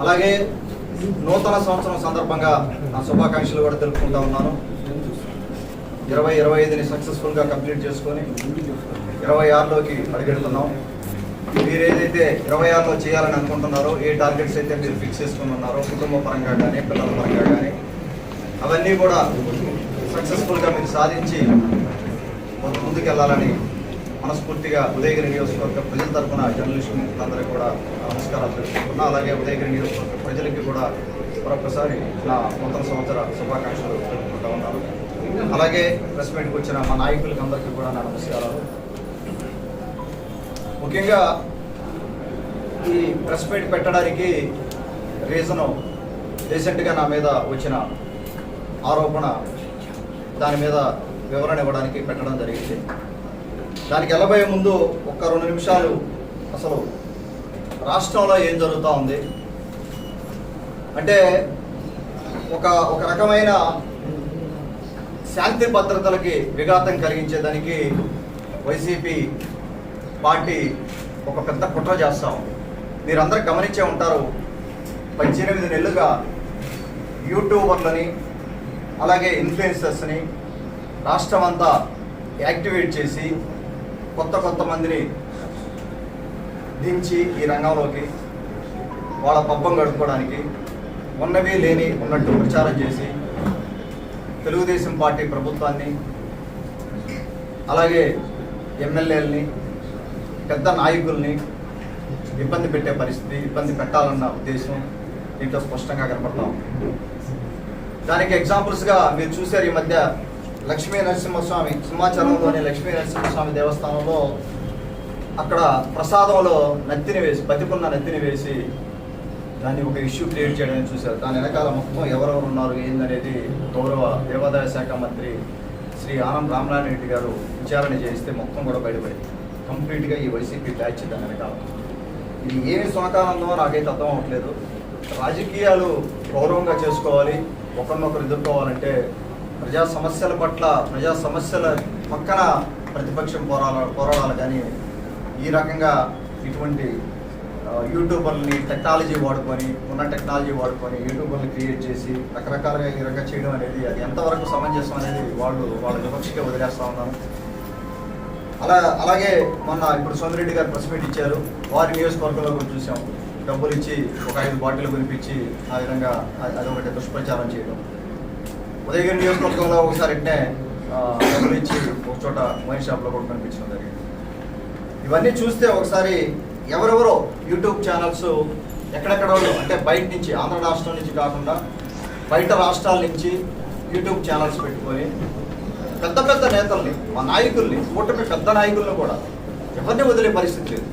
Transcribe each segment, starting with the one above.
అలాగే నూతన సంవత్సరం సందర్భంగా నా శుభాకాంక్షలు కూడా తెలుపుకుంటా ఉన్నాను. ఇరవై ఇరవై ఐదుని సక్సెస్ఫుల్గా కంప్లీట్ చేసుకొని ఇరవై ఆరులోకి అడుగెడుతున్నాం మీరు ఏదైతే ఇరవై ఆరులో చేయాలని అనుకుంటున్నారో ఏ టార్గెట్స్ అయితే మీరు ఫిక్స్ చేసుకుని ఉన్నారో కుటుంబ పరంగా కానీ పిల్లల పరంగా కానీ అవన్నీ కూడా సక్సెస్ఫుల్గా మీరు సాధించి ముందుకెళ్ళాలని మనస్ఫూర్తిగా ఉదయగిరి నియోజకవర్గ ప్రజల తరఫున జర్నలిస్టు మిత్రులందరికీ కూడా నమస్కారాలు తెలుసుకుంటున్నా అలాగే ఉదయగిరి నియోజకవర్గ ప్రజలకి కూడా మరొకసారి నా నూతన సంవత్సర శుభాకాంక్షలు తెలుపుకుంటా ఉన్నాను. అలాగే ప్రెస్ మీట్కి వచ్చిన మా నాయకులకి అందరికీ కూడా నా నమస్కారాలు. ముఖ్యంగా ఈ ప్రెస్ మీట్ పెట్టడానికి రీజను రీసెంట్గా నా మీద వచ్చిన ఆరోపణ దాని మీద వివరణ ఇవ్వడానికి పెట్టడం జరిగింది. దానికి వెళ్ళబోయే ముందు ఒక్క రెండు నిమిషాలు అసలు రాష్ట్రంలో ఏం జరుగుతూ ఉంది? అంటే ఒక ఒక రకమైన శాంతి భద్రతలకి విఘాతం కలిగించేదానికి వైసీపీ పార్టీ ఒక పెద్ద కుట్ర చేస్తాం మీరందరూ గమనించే ఉంటారు పద్దెనిమిది నెలలుగా యూట్యూబర్లని అలాగే ఇన్ఫ్లుయెన్సర్స్ని రాష్ట్రం అంతా యాక్టివేట్ చేసి కొత్త కొత్త మందిని దించి ఈ రంగంలోకి వాళ్ళ పబ్బం గడుపుకోవడానికి ఉన్నవి లేని ఉన్నట్టు ప్రచారం చేసి తెలుగుదేశం పార్టీ ప్రభుత్వాన్ని అలాగే ఎమ్మెల్యేలని పెద్ద నాయకుల్ని ఇబ్బంది పెట్టే పరిస్థితి ఇబ్బంది పెట్టాలన్న ఉద్దేశం దీంట్లో స్పష్టంగా కనపడతాం దానికి ఎగ్జాంపుల్స్గా మీరు చూశారు ఈ మధ్య లక్ష్మీ నరసింహస్వామి సింహాచలంలోని లక్ష్మీ నరసింహస్వామి దేవస్థానంలో అక్కడ ప్రసాదంలో నత్తిని వేసి బతికున్న నత్తిని వేసి దాన్ని ఒక ఇష్యూ క్రియేట్ చేయడం చూశారు. దాని వెనకాల మొత్తం ఎవరెవరు ఉన్నారు ఏందనేది గౌరవ దేవాదాయ శాఖ మంత్రి శ్రీ ఆనం రామనారాయణ రెడ్డి గారు విచారణ చేస్తే మొత్తం కూడా బయటపడింది. కంప్లీట్గా ఈ వైసీపీ బ్యాచ్ దాని వెనకాల. ఇది ఏమి సహకారంలో నాకైతే అర్థం అవ్వట్లేదు. రాజకీయాలు గౌరవంగా చేసుకోవాలి. ఒకరినొకరు ఎదుర్కోవాలంటే ప్రజా సమస్యల పట్ల ప్రజా సమస్యల పక్కన ప్రతిపక్షం పోరాల పోరాడాలి. కానీ ఈ రకంగా ఇటువంటి యూట్యూబర్ని టెక్నాలజీ వాడుకొని ఉన్న టెక్నాలజీ వాడుకొని యూట్యూబర్ని క్రియేట్ చేసి రకరకాలుగా ఈ రకంగా చేయడం అనేది అది ఎంతవరకు సమంజసం అనేది వాళ్ళు వాళ్ళ వివక్షగా వదిలేస్తా ఉన్నారు. అలా అలాగే మొన్న ఇప్పుడు సోమిరెడ్డి గారు ప్రెస్ మీట్ ఇచ్చారు. వారి నియోజకవర్గంలో కూడా చూసాము డబ్బులు ఇచ్చి ఒక ఐదు బాటిల్ కొనిపించి ఆ విధంగా అదొకటి దుష్ప్రచారం చేయడం. ఉదయగిరి నియోజకవర్గంలో ఒకసారి అంటే డబ్బులు ఇచ్చి ఒక చోట వైన్ షాప్లో కూడా కనిపించడం జరిగింది. ఇవన్నీ చూస్తే ఒకసారి ఎవరెవరో యూట్యూబ్ ఛానల్స్ ఎక్కడెక్కడ అంటే బయట నుంచి ఆంధ్ర రాష్ట్రం నుంచి కాకుండా బయట రాష్ట్రాల నుంచి యూట్యూబ్ ఛానల్స్ పెట్టుకొని పెద్ద పెద్ద నేతల్ని మా నాయకుల్ని కూటమి పెద్ద నాయకులను కూడా ఎవరిని వదిలే పరిస్థితి లేదు.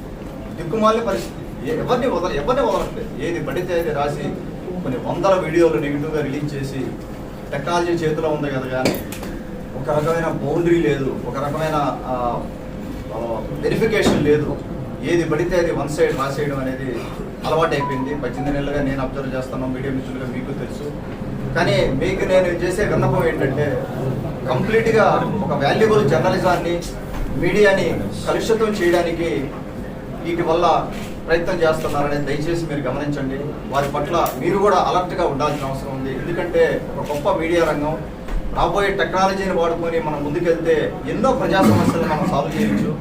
దిక్కుమాలిన పరిస్థితి. ఎవరిని వదల ఎవరిని వదలట్లేదు. ఏది పడితే అది రాసి కొన్ని వందల వీడియోలు నెగిటివ్గా రిలీజ్ చేసి టెక్నాలజీ చేతిలో ఉంది కదా కానీ ఒక రకమైన బౌండరీ లేదు. ఒక రకమైన వెరిఫికేషన్ లేదు. ఏది పడితే అది వన్ సైడ్ రాసేయడం అనేది అలవాటు అయిపోయింది పద్దెనిమిది నెలలుగా నేను అబ్జర్వ్ చేస్తాను మీడియా మిత్రులుగా మీకు తెలుసు. కానీ మీకు నేను చేసే విన్నపం ఏంటంటే కంప్లీట్గా ఒక వాల్యుబుల్ జర్నలిజాన్ని మీడియాని కలుషితం చేయడానికి వీటి వల్ల ప్రయత్నం చేస్తున్నారని దయచేసి మీరు గమనించండి. వారి పట్ల మీరు కూడా అలర్ట్గా ఉండాల్సిన అవసరం ఉంది. ఎందుకంటే ఒక గొప్ప మీడియా రంగం రాబోయే టెక్నాలజీని వాడుకొని మనం ముందుకెళ్తే ఎన్నో ప్రజా సమస్యలను మనం సాల్వ్ చేయొచ్చు.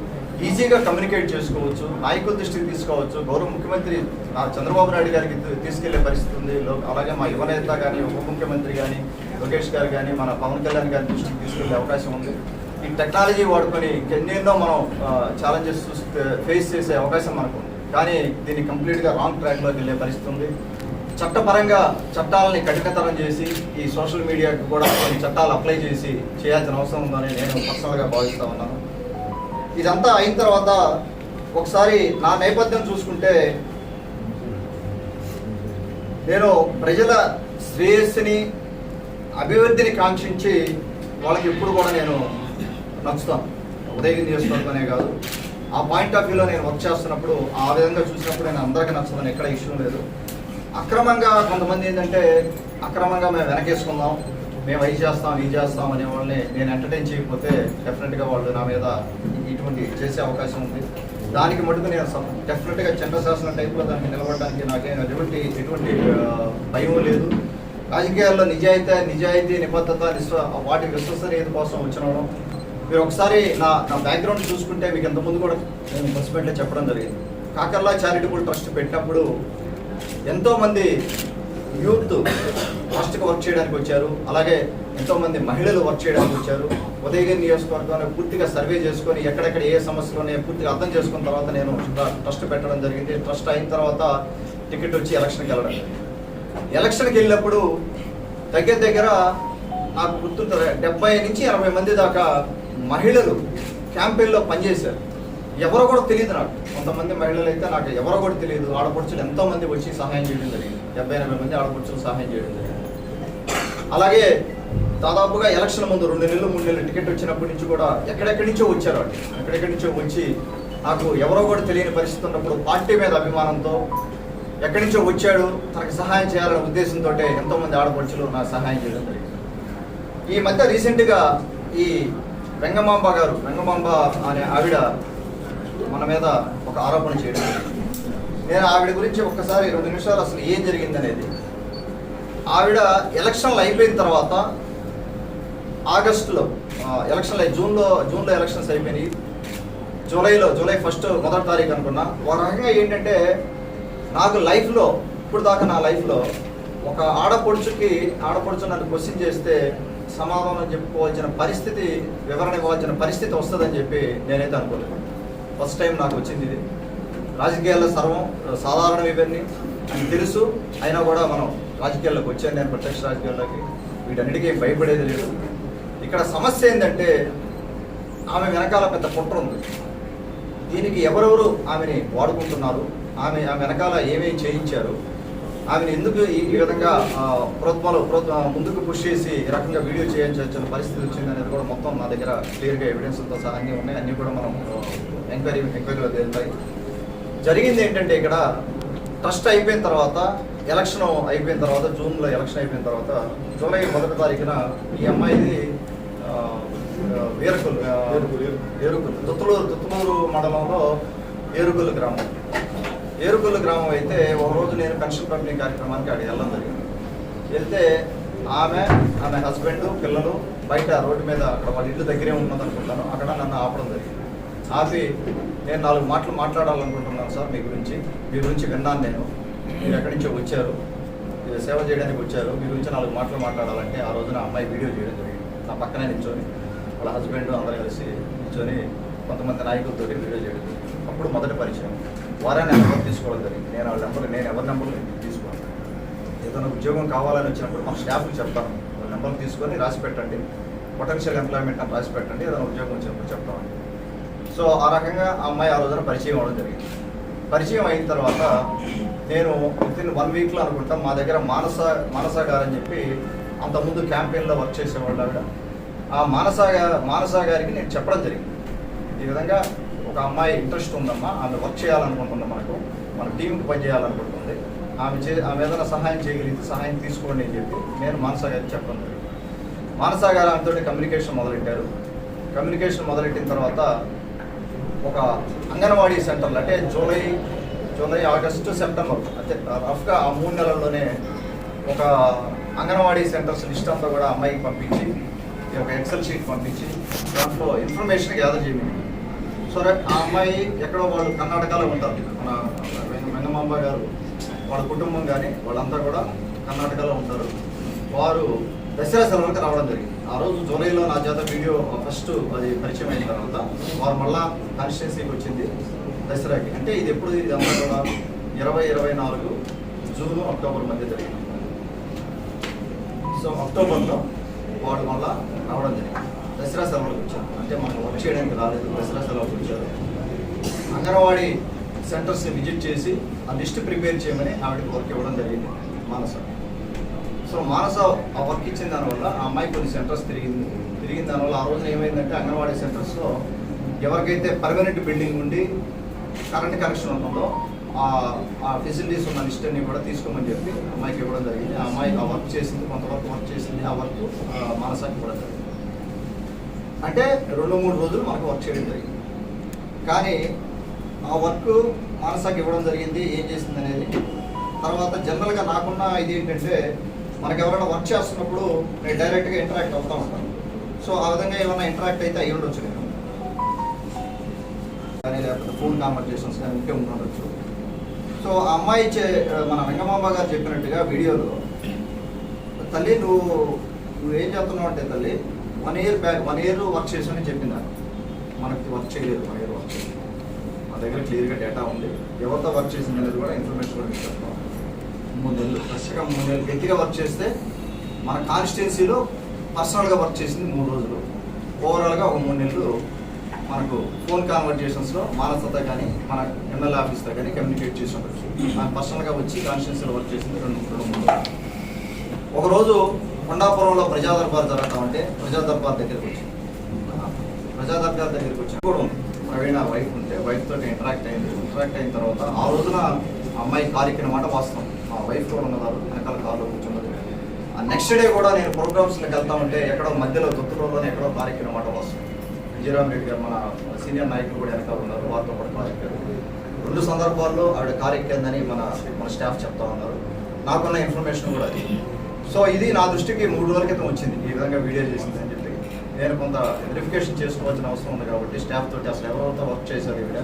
ఈజీగా కమ్యూనికేట్ చేసుకోవచ్చు నాయకుల దృష్టికి తీసుకోవచ్చు. గౌరవ ముఖ్యమంత్రి చంద్రబాబు నాయుడు గారికి తీసుకెళ్ళే పరిస్థితి ఉంది. అలాగే మా యువనేత కానీ ఉప ముఖ్యమంత్రి కానీ లోకేష్ గారు కానీ మన పవన్ కళ్యాణ్ గారి దృష్టికి తీసుకెళ్ళే అవకాశం ఉంది. ఈ టెక్నాలజీ వాడుకొని ఎన్నెన్నో మనం ఛాలెంజెస్ ఫేస్ చేసే అవకాశం మనకు ఉంది కానీ దీన్ని కంప్లీట్గా రాంగ్ ట్రాక్లోకి వెళ్ళే పరిస్థితి ఉంది. చట్టపరంగా చట్టాలని కఠినతరం చేసి ఈ సోషల్ మీడియాకి కూడా కొన్ని చట్టాలు అప్లై చేసి చేయాల్సిన అవసరం ఉందని నేను పర్సనల్గా భావిస్తూ ఉన్నాను. ఇదంతా అయిన తర్వాత ఒకసారి నా నేపథ్యం చూసుకుంటే నేను ప్రజల శ్రేయస్సుని అభివృద్ధిని కాంక్షించి వాళ్ళకి ఎప్పుడు కూడా నేను నచ్చుతాను. ఉదయం చేసుకోవడమనే కాదు. ఆ పాయింట్ ఆఫ్ వ్యూలో నేను వర్క్ చేస్తున్నప్పుడు ఆ విధంగా చూసినప్పుడు నేను అందరికీ నచ్చదని ఎక్కడ ఇష్యూ లేదు. అక్రమంగా కొంతమంది ఏంటంటే అక్రమంగా మేము వెనకేసుకుందాం మేము అవి చేస్తాం ఇది చేస్తాం అనే వాళ్ళని నేను ఎంటర్టైన్ చేయకపోతే డెఫినెట్గా వాళ్ళు నా మీద ఇటువంటి చేసే అవకాశం ఉంది. దానికి మటుకు నేను డెఫినెట్గా చంద్రశాసనం టైప్లో దానికి నిలబడడానికి నాకేం ఎటువంటి ఎటువంటి భయం లేదు. రాజకీయాల్లో నిజాయితీ నిజాయితీ నిబద్ధత నిశ్వ వాటి విశ్వసనీయత కోసం వచ్చిన మీరు ఒకసారి నా నా బ్యాక్గ్రౌండ్ చూసుకుంటే మీకు ఇంతకుముందు కూడా నేను ప్రెస్ చెప్పడం జరిగింది. కాకర్లా చారిటబుల్ ట్రస్ట్ పెట్టినప్పుడు ఎంతోమంది యూత్ ట్రస్ట్కి వర్క్ చేయడానికి వచ్చారు. అలాగే ఎంతోమంది మహిళలు వర్క్ చేయడానికి వచ్చారు. ఉదయగిరి నియోజకవర్గంలో పూర్తిగా సర్వే చేసుకొని ఎక్కడెక్కడ ఏ సమస్యలు ఉన్నాయో పూర్తిగా అర్థం చేసుకున్న తర్వాత నేను ట్రస్ట్ పెట్టడం జరిగింది. ట్రస్ట్ అయిన తర్వాత టికెట్ వచ్చి ఎలక్షన్కి వెళ్ళడం ఎలక్షన్కి వెళ్ళినప్పుడు దగ్గర దగ్గర నాకు గుర్తుంటారు డెబ్బై నుంచి ఎనభై మంది దాకా మహిళలు క్యాంపెయిన్లో పనిచేశారు. ఎవరో కూడా తెలియదు నాకు. కొంతమంది మహిళలు అయితే నాకు ఎవరో కూడా తెలియదు ఆడపడుచులు ఎంతోమంది వచ్చి సహాయం చేయడం జరిగింది. డెబ్బై ఎనభై మంది ఆడపడుచులు సహాయం చేయడం జరిగింది. అలాగే దాదాపుగా ఎలక్షన్ ముందు రెండు నెలలు మూడు నెలలు టికెట్ వచ్చినప్పటి నుంచి కూడా ఎక్కడెక్కడి నుంచో వచ్చారు వాళ్ళు. ఎక్కడెక్కడి నుంచో వచ్చి నాకు ఎవరో కూడా తెలియని పరిస్థితి ఉన్నప్పుడు పార్టీ మీద అభిమానంతో ఎక్కడి నుంచో వచ్చాడు తనకి సహాయం చేయాలనే ఉద్దేశంతో ఎంతోమంది ఆడపడుచులు నాకు సహాయం చేయడం జరిగింది. ఈ మధ్య రీసెంట్గా ఈ వెంగమాంబ గారు వెంగమాంబ అనే ఆవిడ మన మీద ఒక ఆరోపణ చేయడం. నేను ఆవిడ గురించి ఒక్కసారి రెండు నిమిషాలు అసలు ఏం జరిగిందనేది. ఆవిడ ఎలక్షన్లు అయిపోయిన తర్వాత ఆగస్టులో ఎలక్షన్లు అయి- జూన్లో జూన్లో ఎలక్షన్స్ అయిపోయినాయి. జూలైలో జూలై ఫస్ట్ మొదటి తారీఖు అనుకున్నా. ఒక రకంగా ఏంటంటే నాకు లైఫ్లో ఇప్పుడు దాకా నా లైఫ్లో ఒక ఆడపడుచుకి ఆడపడుచు నన్ను క్వశ్చన్ చేస్తే సమాధానం చెప్పుకోవాల్సిన పరిస్థితి వివరణ ఇవ్వాల్సిన పరిస్థితి వస్తుందని చెప్పి నేనైతే అనుకోలేదు ఫస్ట్ టైం నాకు వచ్చింది ఇది. రాజకీయాల్లో సర్వం సాధారణం ఇవన్నీ అని తెలుసు. అయినా కూడా మనం రాజకీయాల్లోకి వచ్చాను నేను ప్రత్యక్ష రాజకీయాల్లోకి వీటన్నిటికీ భయపడేది లేదు. ఇక్కడ సమస్య ఏంటంటే ఆమె వెనకాల పెద్ద కుట్ర ఉంది. దీనికి ఎవరెవరు ఆమెని వాడుకుంటున్నారు? ఆమె ఆమె వెనకాల ఏమేమి చేయించారు? ఆమెను ఎందుకు ఈ విధంగా ప్రోత్సా ముందుకు పుష్ చేసి ఈ రకంగా వీడియో చేయించాల్సిన పరిస్థితి వచ్చింది అనేది కూడా మొత్తం నా దగ్గర క్లియర్గా ఎవిడెన్స్తో సహా అన్నీ ఉన్నాయి. అన్నీ కూడా మనం ఎంక్వైరీ ఎంక్వైరీలో తేలుతాయి. జరిగింది ఏంటంటే ఇక్కడ ట్రస్ట్ అయిపోయిన తర్వాత ఎలక్షన్ అయిపోయిన తర్వాత జూన్లో ఎలక్షన్ అయిపోయిన తర్వాత జూలై మొదటి తారీఖున ఈ అమ్మాయిది వీరకులు ఏరుకులు తుత్తలూరు తుత్తలూరు మండలంలో ఏరుకులు గ్రామం. ఏరుకొల్లు గ్రామం అయితే ఒక రోజు నేను పెన్షన్ పంపిణీ కార్యక్రమానికి అక్కడ వెళ్ళడం జరిగింది. వెళ్తే ఆమె ఆమె హస్బెండ్ పిల్లలు బయట రోడ్డు మీద అక్కడ వాళ్ళ ఇల్లు దగ్గరే ఉన్నది అనుకుంటాను అక్కడ నన్ను ఆపడం జరిగింది. ఆపి నేను నాలుగు మాటలు మాట్లాడాలనుకుంటున్నాను సార్ మీ గురించి. మీ గురించి విన్నాను నేను. మీరు ఎక్కడి నుంచో వచ్చారు. మీరు సేవ చేయడానికి వచ్చారు. మీ గురించి నాలుగు మాటలు మాట్లాడాలంటే ఆ రోజున అమ్మాయి వీడియో చేయడం జరిగింది. నా పక్కనే నిల్చొని వాళ్ళ హస్బెండ్ అందరూ కలిసి నిల్చొని కొంతమంది నాయకులతో వీడియో చేయడం అప్పుడు మొదటి పరిచయం. వారాన్ని నెంబర్ తీసుకోవడం జరిగింది. నేను వాళ్ళ నెంబర్ నేను ఎవరి నెంబర్ తీసుకోను. ఏదైనా ఉద్యోగం కావాలని వచ్చినప్పుడు మా స్టాఫ్కి చెప్తాను. వాళ్ళ నెంబర్ తీసుకొని రాసి పెట్టండి. పొటెన్షియల్ ఎంప్లాయ్మెంట్ అని రాసి పెట్టండి. ఏదైనా ఉద్యోగం వచ్చినప్పుడు చెప్తామని సో ఆ రకంగా ఆ అమ్మాయి ఆ రోజున పరిచయం అవ్వడం జరిగింది. పరిచయం అయిన తర్వాత నేను విత్ ఇన్ వన్ వీక్లో అనుకుంటా మా దగ్గర మానస మానస గారు చెప్పి అంతకుముందు క్యాంపెయిన్లో వర్క్ చేసేవాళ్ళు ఆవిడ. ఆ మానస మానసాగారికి మానస గారికి నేను చెప్పడం జరిగింది. ఈ విధంగా ఒక అమ్మాయి ఇంట్రెస్ట్ ఉందమ్మా ఆమె వర్క్ చేయాలనుకుంటుంది మనకు? మన టీంకి పనిచేయాలనుకుంటుంది. ఆమె చే ఆమె ఏదైనా సహాయం చేయగలిగితే సహాయం తీసుకోండి అని చెప్పి నేను మానసా గారికి చెప్పడం జరిగింది గారు ఆమెతో కమ్యూనికేషన్ మొదలెట్టారు. కమ్యూనికేషన్ మొదలెట్టిన తర్వాత ఒక అంగన్వాడీ సెంటర్లు అంటే జూలై జూలై ఆగస్టు సెప్టెంబర్ అంటే రఫ్గా ఆ మూడు నెలల్లోనే ఒక అంగన్వాడీ సెంటర్స్ లిస్ట్ అంతా కూడా అమ్మాయికి పంపించి ఒక ఎక్సెల్ షీట్ పంపించి దాంట్లో ఇన్ఫర్మేషన్ గ్యాదర్ చేయమని సరే ఆ అమ్మాయి ఎక్కడో వాళ్ళు కర్ణాటకలో ఉంటారు. మన వెంగ- వెంగమాంబ గారు వాళ్ళ కుటుంబం కానీ వాళ్ళంతా కూడా కర్ణాటకలో ఉంటారు. వారు దసరా సెలవులకు రావడం జరిగింది. ఆ రోజు జూలైలో నా చేత వీడియో ఫస్ట్ అది పరిచయం అయిన తర్వాత వారు మళ్ళా కాన్స్టిట్యున్సీకి వచ్చింది దసరాకి. అంటే ఇది ఎప్పుడు ఇది అంతా కూడా ఇరవై ఇరవై నాలుగు జూన్ అక్టోబర్ మధ్య జరిగింది. సో అక్టోబర్లో వాళ్ళు మళ్ళా రావడం జరిగింది. దసరా సెలవులకు వచ్చారు. అంటే మనం వర్క్ చేయడానికి రాలేదు దసరా సెలవులకు వచ్చారు. అంగన్వాడీ సెంటర్స్ విజిట్ చేసి ఆ లిస్ట్ ప్రిపేర్ చేయమని ఆవిడకి వర్క్ ఇవ్వడం జరిగింది మానస. సో మానస ఆ వర్క్ ఇచ్చిన దానివల్ల ఆ అమ్మాయి కొన్ని సెంటర్స్ తిరిగింది. తిరిగిన దానివల్ల ఆ రోజున ఏమైందంటే అంగన్వాడీ సెంటర్స్లో ఎవరికైతే పర్మనెంట్ బిల్డింగ్ ఉండి కరెంట్ కనెక్షన్ ఉంటుందో ఆ ఫెసిలిటీస్ ఉన్న లిస్ట్ అన్ని కూడా తీసుకోమని చెప్పి అమ్మాయికి ఇవ్వడం జరిగింది. ఆ అమ్మాయి ఆ వర్క్ చేసింది కొంతవరకు వర్క్ చేసింది ఆ వర్క్ మానసానికి ఇవ్వడం జరిగింది. అంటే రెండు మూడు రోజులు మనకు వర్క్ చేయడం జరిగింది. కానీ ఆ వర్క్ మానసాకి ఇవ్వడం జరిగింది ఏం చేసింది అనేది. తర్వాత జనరల్గా నాకున్న ఇది ఏంటంటే మనకు ఎవరైనా వర్క్ చేస్తున్నప్పుడు నేను డైరెక్ట్గా ఇంటరాక్ట్ అవుతూ ఉంటాను. సో ఆ విధంగా ఏమైనా ఇంటరాక్ట్ అయితే అయ్యి ఉండొచ్చు నేను కానీ లేకపోతే ఫోన్ కాన్వర్జేషన్స్ కానీ ఇంకే ఉండొచ్చు. సో ఆ అమ్మాయి చే మన వెంగమాంబ గారు చెప్పినట్టుగా వీడియోలో తల్లి నువ్వు నువ్వు ఏం చేస్తున్నావు అంటే తల్లి one year back one year work చేసామని చెప్పింది మనకి వర్క్ చేయలేదు వన్ ఇయర్ వర్క్ చేయలేదు. మా దగ్గర క్లియర్గా డేటా ఉంది. ఎవరితో వర్క్ చేసింది అనేది కూడా ఇన్ఫర్మేషన్ కూడా మీకు చెప్తాం. మూడు నెలలు ఫ్రెష్గా మూడు నెలలు గట్టిగా వర్క్ చేస్తే మన కాన్స్టిట్యున్సీలో పర్సనల్గా వర్క్ చేసింది మూడు రోజులు. ఓవరాల్గా ఒక మూడు నెలలు మనకు ఫోన్ కాన్వర్జేషన్స్లో మానసతో కానీ మన ఎమ్మెల్యే ఆఫీస్తో కానీ కమ్యూనికేట్ చేసి ఉండొచ్చు మన పర్సనల్గా వచ్చి కాన్స్టిట్యున్సీలో వర్క్ చేసింది రెండు రెండు మూడు ఒకరోజు కొండాపురంలో ప్రజాదర్బార్ జరగటం అంటే ఉంటే ప్రజా దగ్గరికి వచ్చింది ప్రజాదర్బార్ దగ్గరికి వచ్చి కూడా ఉంది. ప్రవీణ వైఫ్ ఉంటే వైఫ్ తోటి ఇంటరాక్ట్ అయింది. ఇంటరాక్ట్ అయిన తర్వాత ఆ రోజున ఆ అమ్మాయి కార్యక్రమం మాట వాస్తవం. మా వైఫ్ కూడా ఉన్నదారు వెనకాల కారులో కూర్చున్నది. ఆ నెక్స్ట్ డే కూడా నేను ప్రోగ్రామ్స్కి వెళ్తా ఉంటే ఎక్కడో మధ్యలో తొత్తులోనే ఎక్కడో కార్యక్రమం మాట వాస్తవం. విజయరామ్ రెడ్డి గారు మన సీనియర్ నాయకులు కూడా వెనకాల ఉన్నారు. వారితో కూడా కార్యక్రమం రెండు సందర్భాల్లో ఆవిడ కార్యక్రమందని మన మన స్టాఫ్ చెప్తా ఉన్నారు. నాకున్న ఇన్ఫర్మేషన్ కూడా అది. సో ఇది నా దృష్టికి మూడు రోజుల క్రితం వచ్చింది. ఈ విధంగా వీడియో చేసింది అని చెప్పి. నేను కొంత వెరిఫికేషన్ చేసుకోవాల్సిన అవసరం ఉంది కాబట్టి స్టాఫ్ తోటి అసలు ఎవరెవరితో వర్క్ చేశారు ఈవిడ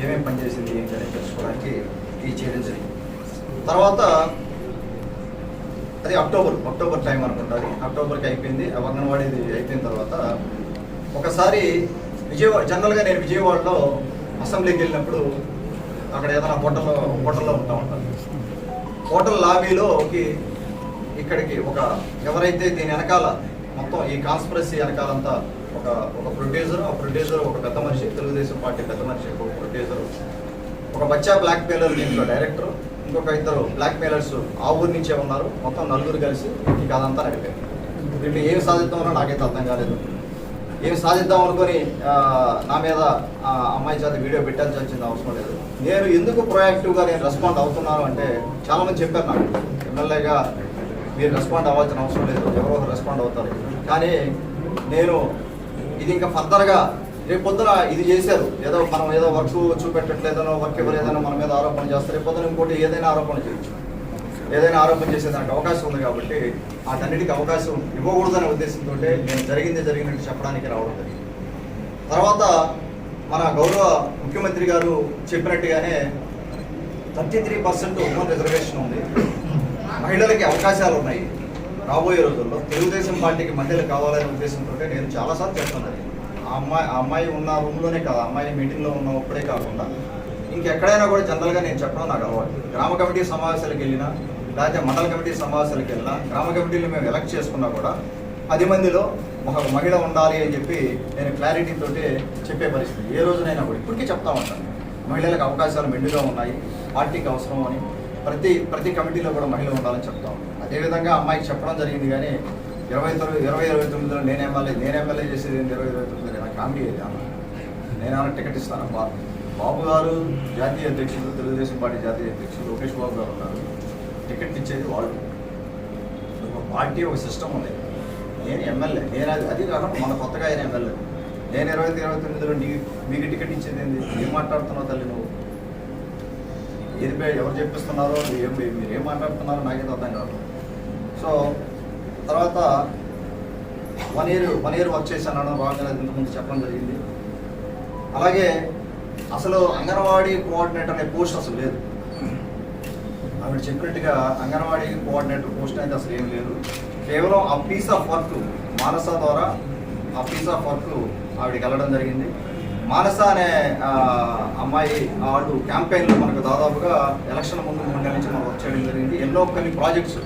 ఏమేమి పని చేసింది ఏంటి అని తెలుసుకోవడానికి ఈ చేయడం జరిగింది తర్వాత అది అక్టోబర్ అక్టోబర్ టైం అనుకుంటుంది అక్టోబర్కి అయిపోయింది. అంగన్వాడీది అయిపోయిన తర్వాత ఒకసారి విజయవాడ జనరల్గా నేను విజయవాడలో అసెంబ్లీకి వెళ్ళినప్పుడు అక్కడ ఏదైనా హోటల్లో హోటల్లో ఉంటా ఉంటాను. హోటల్ లాబీలోకి ఇక్కడికి ఒక ఎవరైతే దీని వెనకాల మొత్తం ఈ కాన్స్పరసీ వెనకాలంతా ఒక ఒక ప్రొడ్యూసర్ ఆ ప్రొడ్యూసర్ ఒక పెద్ద మనిషి తెలుగుదేశం పార్టీ పెద్ద మనిషి ఒక ప్రొడ్యూసర్ ఒక బచ్చా బ్లాక్ మెయిలర్ దీంట్లో డైరెక్టర్ ఇంకొక ఇద్దరు బ్లాక్ మెయిలర్స్ ఆ ఊరి నుంచే ఉన్నారు. మొత్తం నలుగురు కలిసి ఈ కథ అంతా నడిపారు దీంట్లో ఏం సాధిద్దామో నాకైతే అర్థం కాలేదు. ఏం సాధిద్దాం అనుకొని నా మీద ఆ అమ్మాయి చేత వీడియో పెట్టాల్సి వచ్చింది అవసరం లేదు. నేను ఎందుకు ప్రొయాక్టివ్గా నేను రెస్పాండ్ అవుతున్నాను అంటే చాలా మంది చెప్పారు నాకు. ఎమ్మెల్యేగా మీరు రెస్పాండ్ అవ్వాల్సిన అవసరం లేదు. ఎవరో రెస్పాండ్ అవుతారు. కానీ నేను ఇది ఇంకా ఫర్దర్గా రేపు పొద్దున ఇది చేశారు. ఏదో మనం ఏదో వర్క్ చూపెట్టట్లేదనో వర్క్ ఇవ్వలేదనో మన మీద ఆరోపణ చేస్తారు. రేపు పొద్దున ఇంకోటి ఏదైనా ఆరోపణ చేయొచ్చు. ఏదైనా ఆరోపణ చేసేదానికి అవకాశం ఉంది కాబట్టి వాటన్నిటికీ అవకాశం ఇవ్వకూడదనే ఉద్దేశంతో నేను జరిగింది జరిగినట్టు చెప్పడానికి రావడం జరిగింది. తర్వాత మన గౌరవ ముఖ్యమంత్రి గారు చెప్పినట్టుగానే thirty three percent women reservation ఉంది. మహిళలకి అవకాశాలు ఉన్నాయి రాబోయే రోజుల్లో తెలుగుదేశం పార్టీకి మహిళలు కావాలనే ఉద్దేశంతో నేను చాలాసార్లు చెప్తున్నాను ఆ అమ్మాయి ఆ అమ్మాయి ఉన్న రూమ్లోనే కాదు అమ్మాయి మీటింగ్లో ఉన్నప్పుడే కాకుండా. ఇంకెక్కడైనా కూడా జనరల్గా నేను చెప్పడం నాకు అలవాటు. గ్రామ కమిటీ సమావేశాలకు వెళ్ళినా లేకపోతే మండల కమిటీ సమావేశాలకు వెళ్ళినా గ్రామ కమిటీలు మేము ఎలక్ట్ చేసుకున్నా కూడా పది మందిలో ఒక మహిళ ఉండాలి అని చెప్పి నేను క్లారిటీతో చెప్పే పరిస్థితి. ఏ రోజునైనా కూడా ఇప్పటికీ చెప్తా ఉంటాను. మహిళలకు అవకాశాలు మెండుగా ఉన్నాయి పార్టీకి అవసరం అని. ప్రతి ప్రతి కమిటీలో కూడా మహిళ ఉండాలని చెప్తా అదేవిధంగా అమ్మాయికి చెప్పడం జరిగింది కానీ ఇరవై తొమ్మిది ఇరవై ఇరవై తొమ్మిదిలో నేను ఎమ్మెల్యే నేను ఎమ్మెల్యే చేసేది ఇరవై ఇరవై తొమ్మిది నాకు కామెడీ అది అన్న నేనేమైనా టికెట్ ఇస్తాను బాబు బాబు గారు జాతీయ అధ్యక్షులు తెలుగుదేశం పార్టీ జాతీయ అధ్యక్షులు లోకేష్ బాబు గారు ఉన్నారు. టికెట్ ఇచ్చేది వాళ్ళు. ఒక పార్టీ ఒక సిస్టమ్ ఉంది. నేను ఎమ్మెల్యే. నేను అది అది కాకుండా మన కొత్తగా ఆయన ఎమ్మెల్యే. నేను ఇరవై ఇరవై తొమ్మిదిలో నీ మీకు టికెట్ ఇచ్చేది ఏంది? ఏం మాట్లాడుతున్నావు తల్లి నువ్వు? ఇది పే- ఎవరు చెప్పిస్తున్నారో ఏం మీరు ఏం మాట్లాడుతున్నారో నాకైతే అర్థం కాదు. సో తర్వాత one year one year work చేశాను బాగా ముందు చెప్పడం జరిగింది. అలాగే అసలు అంగన్వాడీ కోఆర్డినేటర్ అనే పోస్ట్ అసలు లేదు. ఆవిడ చెప్పినట్టుగా అంగన్వాడీ కోఆర్డినేటర్ పోస్ట్ అయితే అసలు ఏం లేదు. కేవలం ఆ పీస్ ఆఫ్ వర్క్ మానస ద్వారా ఆ పీస్ ఆఫ్ వర్క్ ఆవిడకి వెళ్ళడం జరిగింది. మానస అనే అమ్మాయి వాళ్ళు క్యాంపెయిన్లో మనకు దాదాపుగా ఎలక్షన్ ముందు మూడు నెలల నుంచి మనం వర్క్ చేయడం జరిగింది. ఎన్నో కొన్ని ప్రాజెక్ట్స్.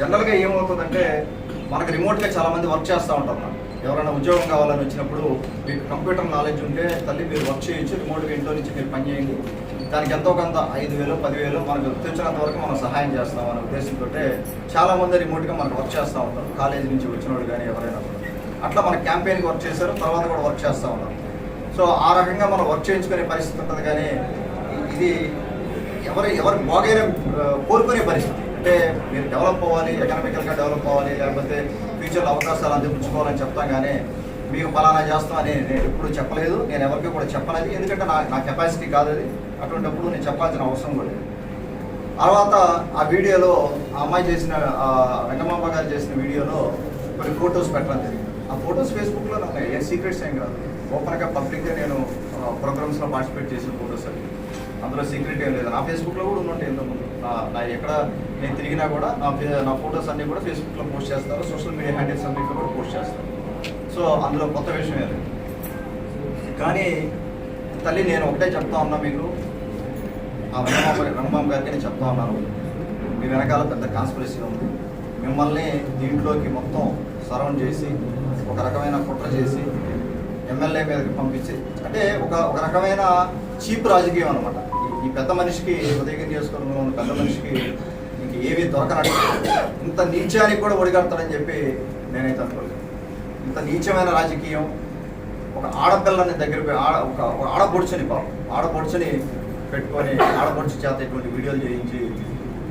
జనరల్గా ఏమవుతుందంటే మనకు రిమోట్గా చాలామంది వర్క్ చేస్తూ ఉంటారు ఎవరైనా ఉద్యోగం కావాలని వచ్చినప్పుడు మీకు కంప్యూటర్ నాలెడ్జ్ ఉంటే తల్లి మీరు వర్క్ చేయొచ్చు రిమోట్గా ఇంట్లో నుంచి మీరు పని చేయండి. దానికి ఎంతో కొంత ఐదు వేలు పదివేలు మనకు తెచ్చినంత వరకు మనం సహాయం చేస్తాం అనే ఉద్దేశంతో చాలామంది రిమోట్గా మనకు వర్క్ చేస్తూ ఉంటారు. కాలేజీ నుంచి వచ్చిన వాళ్ళు కానీ ఎవరైనా అట్లా మన క్యాంపెయిన్కి వర్క్ చేశారు తర్వాత కూడా వర్క్ చేస్తూ ఉన్నారు. సో ఆ రకంగా మనం వర్క్ చేయించుకునే పరిస్థితి ఉంటుంది కానీ ఇది ఎవరు ఎవరు బాగైన కోరుకునే పరిస్థితి. అంటే మీరు డెవలప్ అవ్వాలి ఎకనామికల్గా డెవలప్ అవ్వాలి లేకపోతే ఫ్యూచర్లో అవకాశాలు అందించుకోవాలని చెప్తాం కానీ మీకు ఫలానా చేస్తాం అని నేను ఎప్పుడు చెప్పలేదు నేను ఎవరికి కూడా చెప్పలేదు. ఎందుకంటే నా నా కెపాసిటీ కాదు అది. అటువంటిప్పుడు నేను చెప్పాల్సిన అవసరం కూడా లేదు. తర్వాత ఆ వీడియోలో ఆ అమ్మాయి చేసిన ఆ వెంకమాంబ గారు చేసిన వీడియోలో కొన్ని ఫొటోస్ పెట్టడం జరిగింది. ఆ ఫొటోస్ ఫేస్బుక్లో నాకు ఏ సీక్రెట్స్ ఏం కాదు. ఓపెన్గా పబ్లిక్గా నేను ప్రోగ్రామ్స్లో పార్టిసిపేట్ చేసిన ఫొటోస్ అవి. అందులో సీక్రెట్ ఏం లేదు. నా ఫేస్బుక్లో కూడా ఉన్నట్టు ఎంతమంది నా నా ఎక్కడ నేను తిరిగినా కూడా నా ఫే- నా ఫొటోస్ అన్నీ కూడా ఫేస్బుక్లో పోస్ట్ చేస్తారు. సోషల్ మీడియా హ్యాండిల్స్ అన్నింటిలో కూడా పోస్ట్ చేస్తారు. సో అందులో కొత్త విషయం ఏది కానీ తల్లి నేను ఒకటే చెప్తా ఉన్నా మీకు. ఆ రంగమామ రంగమామ గారికి నేను చెప్తా ఉన్నాను. మీ వెనకాల పెద్ద కాన్స్పిరసీ ఉంది. మిమ్మల్ని దీంట్లోకి మొత్తం సరౌండ్ చేసి ఒక రకమైన కుట్ర చేసి ఎమ్మెల్యే మీదకి పంపించి అంటే ఒక ఒక రకమైన చీప్ రాజకీయం అనమాట ఈ పెద్ద మనిషికి ఉదయగిరి నియోజకవర్గంలో ఉన్న పెద్ద మనిషికి ఇంక ఏవి దొరకనట్టు ఇంత నీచానికి కూడా ఒడిగడతాడని చెప్పి నేనైతే అనుకోలేదు ఇంత నీచమైన రాజకీయం ఒక ఆడపిల్లని దగ్గర పోయి ఆడ ఒక ఆడపొడుచుని ఆడపడుచుని పాపం ఆడపొడుచుని పెట్టుకొని ఆడపడుచు చేత ఇటువంటి వీడియోలు చేయించి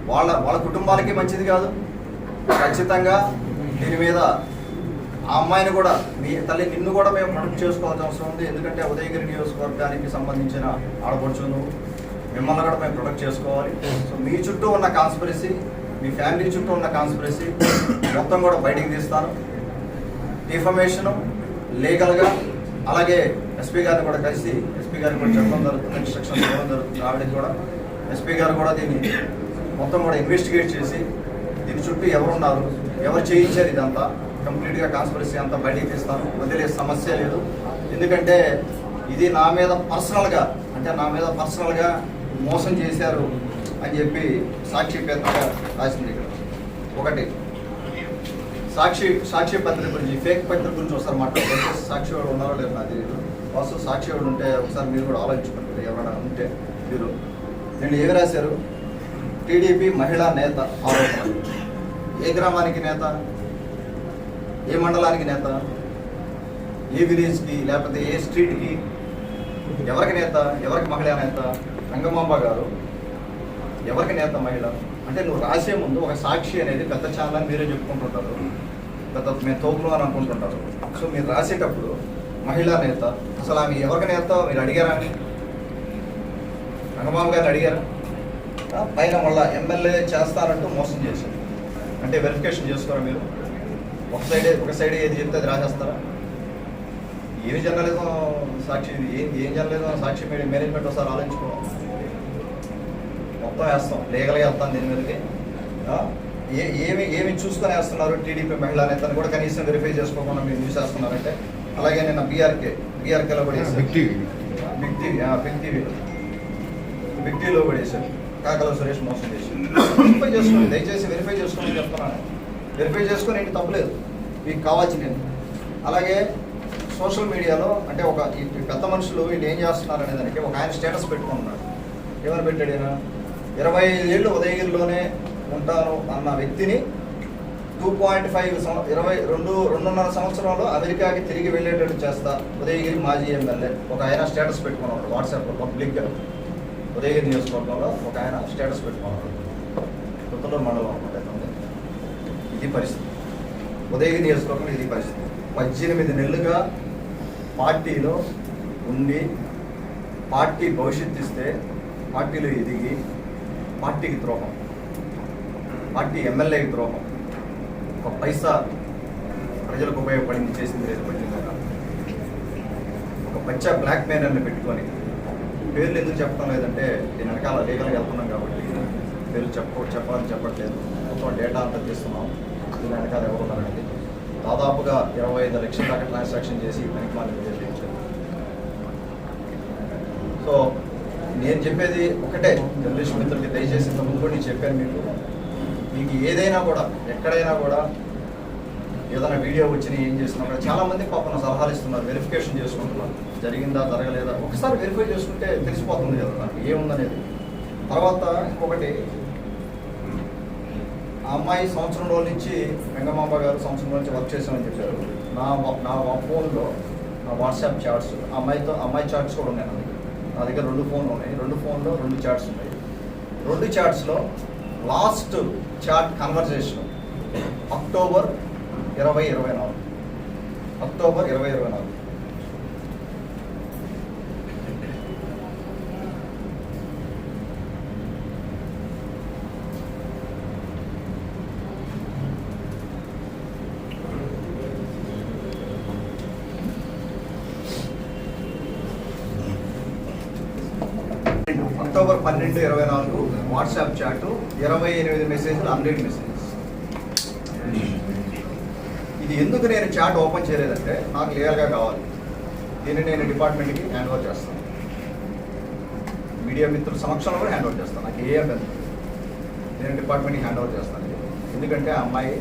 వాళ్ళ వాళ్ళ కుటుంబాలకి మంచిది కాదు. ఖచ్చితంగా దీని మీద ఆ అమ్మాయిని కూడా మీ తల్లి నిన్ను కూడా మేము ప్రొటెక్ట్ చేసుకోవాల్సిన అవసరం ఉంది. ఎందుకంటే ఉదయగిరి నియోజకవర్గానికి సంబంధించిన ఆడపడుచు మిమ్మల్ని కూడా మేము ప్రొటెక్ట్ చేసుకోవాలి. సో మీ చుట్టూ ఉన్న కాన్స్పిరసీ మీ ఫ్యామిలీ చుట్టూ ఉన్న కాన్స్పిరసీ మొత్తం కూడా బయటికి తీస్తాను ఇన్ఫర్మేషను లీగల్గా అలాగే ఎస్పీ గారిని కూడా కలిసి ఎస్పీ గారిని కూడా చెప్పడం జరుగుతుంది ఇన్స్ట్రక్షన్ ఇవ్వడం జరుగుతుంది. ఆవిడకి కూడా ఎస్పీ గారు కూడా దీన్ని మొత్తం కూడా ఇన్వెస్టిగేట్ చేసి దీని చుట్టూ ఎవరున్నారు ఎవరు చేయించారు ఇదంతా? కంప్లీట్గా కాన్స్పరసీ అంతా బయటికి తీస్తాను. వదిలే సమస్య లేదు. ఎందుకంటే ఇది నా మీద పర్సనల్గా అంటే నా మీద పర్సనల్గా మోసం చేశారు అని చెప్పి సాక్షి పేరుగా రాసింది ఇక్కడ. ఒకటి. సాక్షి సాక్షి పత్రిక గురించి ఫేక్ పత్రిక గురించి ఒకసారి మాట్లాడుకుంటే సాక్షి వాడు ఉన్నారో లేదు నాకు తెలియదు వాస్తవ సాక్షి వాళ్ళు ఉంటే ఒకసారి మీరు కూడా ఆలోచించుకుంటారు ఎవరైనా ఉంటే మీరు. నేను ఏమి రాశారు? టీడీపీ మహిళా నేత ఆరోపణ. ఏ గ్రామానికి నేత? ఏ మండలానికి నేత? ఏ విలేజ్కి లేకపోతే ఏ స్ట్రీట్కి? ఎవరికి నేత? ఎవరికి మహిళా నేత? రంగమాంబ గారు ఎవరికి నేత మహిళ? అంటే నువ్వు రాసే ముందు ఒక సాక్షి అనేది పెద్ద ఛానల్ మీరే చెప్పుకుంటుంటారు. పెద్ద మేము తోపులు అని అనుకుంటుంటారు. సో మీరు రాసేటప్పుడు మహిళా నేత అసలు ఆమె ఎవరికి నేత? మీరు అడిగారా? అని రంగమామ గారిని అడిగారా? పైన మళ్ళా ఎమ్మెల్యే చేస్తారంటూ మోసం చేశారు. అంటే వెరిఫికేషన్ చేసుకోరా మీరు? ఒక సైడ్ ఒక సైడ్ ఏది చెప్తే అది రాసేస్తారా? ఏమి జర్నలిజం సాక్షి ఏం ఏం జర్నలిజం సాక్షి మీడియా మేనేజ్మెంట్ ఒకసారి ఆలోచించుకోవాలి. మొత్తం వేస్తాం. లీగల్గా వేస్తాం దీని మీదకి. ఏ ఏమి ఏమి చూసుకొని వేస్తున్నారు టీడీపీ మహిళా నేతను కూడా కనీసం వెరిఫై చేసుకోకుండా మీరు న్యూస్ వేస్తున్నారంటే అలాగే నిన్న బీఆర్కే బీఆర్కేలో వేశారు. Big TV. Big TV big TV big టీవీలో వేశారు కాకల సురేష్ మోసం చేసి వెరిఫై చేసుకోండి. దయచేసి వెరిఫై చేసుకోండి చెప్తున్నాను. వెరిఫై చేసుకొని ఏంటి తప్పలేదు మీకు నేను అలాగే సోషల్ మీడియాలో అంటే ఒక ఈ పెద్ద మనుషులు వీళ్ళు ఏం చేస్తున్నారు అనే దానికి ఒక ఆయన స్టేటస్ పెట్టుకున్నాడు ఏమని పెట్టాడు ఈయన? ఇరవై ఐదేళ్ళు ఉదయగిరిలోనే ఉంటాను అన్న వ్యక్తిని టూ పాయింట్ ఫైవ్ ఇరవై రెండు రెండున్నర సంవత్సరంలో అమెరికాకి తిరిగి వెళ్ళేటట్టు చేస్తా ఉదయగిరి మాజీ ఎమ్మెల్యే. ఒక ఆయన స్టేటస్ పెట్టుకున్నాడు వాట్సాప్లో పబ్లిక్గా ఉదయగిరి నియోజకవర్గంలో ఒక ఆయన స్టేటస్ పెట్టుకున్నాడు. కొత్తలో మండలం ఇది పరిస్థితి. ఉదయగిరి నియోజకవర్గంలో ఇది పరిస్థితి. పద్దెనిమిది నెలలుగా పార్టీలో ఉండి పార్టీ భవిష్యత్తు ఇస్తే పార్టీలో ఎదిగి పార్టీకి ద్రోహం. పార్టీ ఎమ్మెల్యేకి ద్రోహం. ఒక పైసా ప్రజలకు ఉపయోగపడింది చేసింది లేదు పట్టిందా ఒక పచ్చ బ్లాక్ మెయిలర్ని పెట్టుకొని పేర్లు ఎందుకు చెప్పడం లేదంటే నేను వెనకాల లీగల్గా వెళ్తున్నాం కాబట్టి పేర్లు చెప్ప చెప్పాలని చెప్పట్లేదు. మొత్తం డేటా అంతా తీస్తున్నాం. దీని వెనకాల ఎవరున్నారండి దాదాపుగా ఇరవై ఐదు లక్షల దాకా ట్రాన్సాక్షన్ చేసి ఈ పనికి మాలిన చేయించారు. సో నేను చెప్పేది ఒకటే జనరేషన్ మిత్రులకి దయచేసి ఇంత ముందు కూడా నేను చెప్పాను మీకు. మీకు ఏదైనా కూడా ఎక్కడైనా కూడా ఏదైనా వీడియో వచ్చిన ఏం చేసినా కూడా చాలా మంది పాపన సలహాలు ఇస్తున్నారు వెరిఫికేషన్ చేసుకుంటున్నారు. జరిగిందా జరగలేదా? ఒకసారి వెరిఫై చేసుకుంటే తెలిసిపోతుంది కదా నాకు ఏముందనేది. తర్వాత ఇంకొకటి ఆ అమ్మాయి సంవత్సరం రోజుల నుంచి వెంగమాంబ గారు సంవత్సరం నుంచి వర్క్ చేసామని చెప్పారు. నా నా ఫోన్లో నా వాట్సాప్ చాట్స్ అమ్మాయితో అమ్మాయి చాట్స్ కూడా ఉన్నాయి నా దగ్గర. నా దగ్గర రెండు ఫోన్లు ఉన్నాయి. రెండు ఫోన్లో రెండు చాట్స్ ఉన్నాయి. రెండు చాట్స్లో లాస్ట్ చాట్ కన్వర్జేషన్ అక్టోబర్ ఇరవై ఇరవై నాలుగు. అక్టోబర్ ఇరవై ఇరవై నాలుగు. అక్టోబర్ ఇరవై నాలుగు వాట్సాప్ చాట్ ఇరవై ఎనిమిది మెసేజ్లు హండ్రెడ్ మెసేజెస్. ఇది ఎందుకు నేను చాట్ ఓపెన్ చేయలేదంటే నాకు క్లియర్గా కావాలి. దీన్ని నేను డిపార్ట్మెంట్కి హ్యాండ్ ఓవర్ చేస్తాను. మీడియా మిత్రుల సమక్షంలో కూడా హ్యాండ్ ఓవర్ చేస్తాను. నాకు ఏ అభ్యంతరం నేను డిపార్ట్మెంట్కి హ్యాండ్ ఓవర్ చేస్తాను. ఎందుకంటే ఆ అమ్మాయి